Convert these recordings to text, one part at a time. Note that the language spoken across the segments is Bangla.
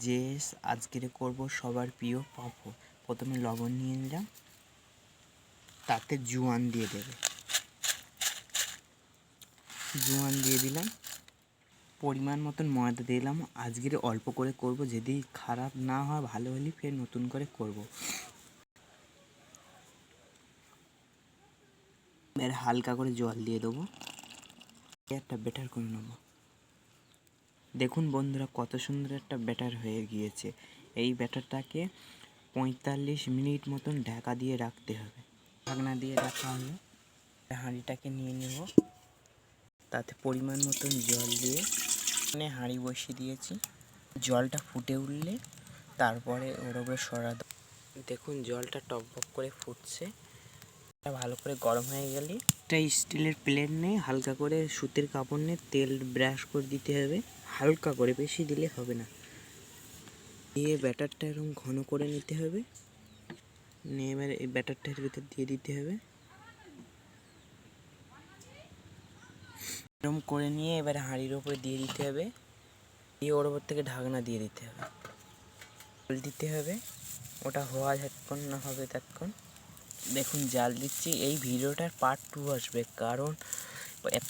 যে আজকের করব সবার প্রিয় পাঁপড়। প্রথমে লবণ নিয়ে নিলাম। তাতে জোয়ান দিয়ে দেবে। জোয়ান দিয়ে দিলাম। পরিমাণ মতন ময়দা দিলাম। আজকের অল্প করে করব। যদি খারাপ না হয়, ভালো হলে ফের নতুন করে করব। এর হালকা করে জল দিয়ে দেবো। একটা বেটার করে নেব। দেখুন বন্ধুরা, কত সুন্দর একটা ব্যাটার হয়ে গিয়েছে। এই ব্যাটারটাকে পঁয়তাল্লিশ মিনিট মতন ঢাকা দিয়ে রাখতে হবে। ঢাকনা দিয়ে রাখা হলো। হাঁড়িটাকে নিয়ে নেব। তাতে পরিমাণ মতন জল দিয়ে এখানে হাঁড়ি বসিয়ে দিয়েছি। জলটা ফুটে উঠলে তারপরে ওর ওপরে সরা দেখুন জলটা টকবক করে ফুটছে। ভালো করে গরম হয়ে গেলে একটা স্টিলের প্লেট নিয়ে হালকা করে সুতির কাপড় নিয়ে তেল ব্রাশ করে দিতে হবে। হালকা করে, বেশি দিলে হবে না। দিয়ে ব্যাটারটা এরকম ঘন করে নিতে হবে। নিয়ে এবার এই ব্যাটারটার ভিতর দিয়ে দিতে হবে। এরকম করে নিয়ে এবার হাঁড়ির ওপরে দিয়ে দিতে হবে। দিয়ে ওর ওপর থেকে ঢাকনা দিয়ে দিতে হবে। দিতে হবে। ওটা হওয়া যতক্ষণ না হবে ততক্ষণ। দেখুন, জাল দিচ্ছি। এই ভিডিওটার পার্ট টু আসবে, কারণ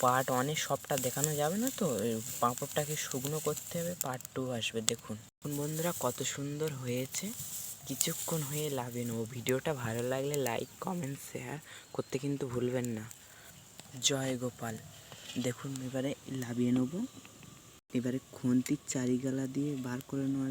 পার্ট ওয়ানে সবটা দেখানো যাবে না তো? পাঁপড়টাকে শুকনো করতে হবে পার্ট টু আসবে, দেখুন। বন্ধুরা, কত সুন্দর হয়েছে। কিছুক্ষণ হয়ে লাভে নেব ভিডিওটা ভালো লাগলে লাইক কমেন্ট শেয়ার করতে কিন্তু ভুলবেন না। জয় গোপাল। দেখুন, এবারে লাভিয়ে নেব। এবারে খুন্তির চারিগালা দিয়ে বার করে নেওয়ার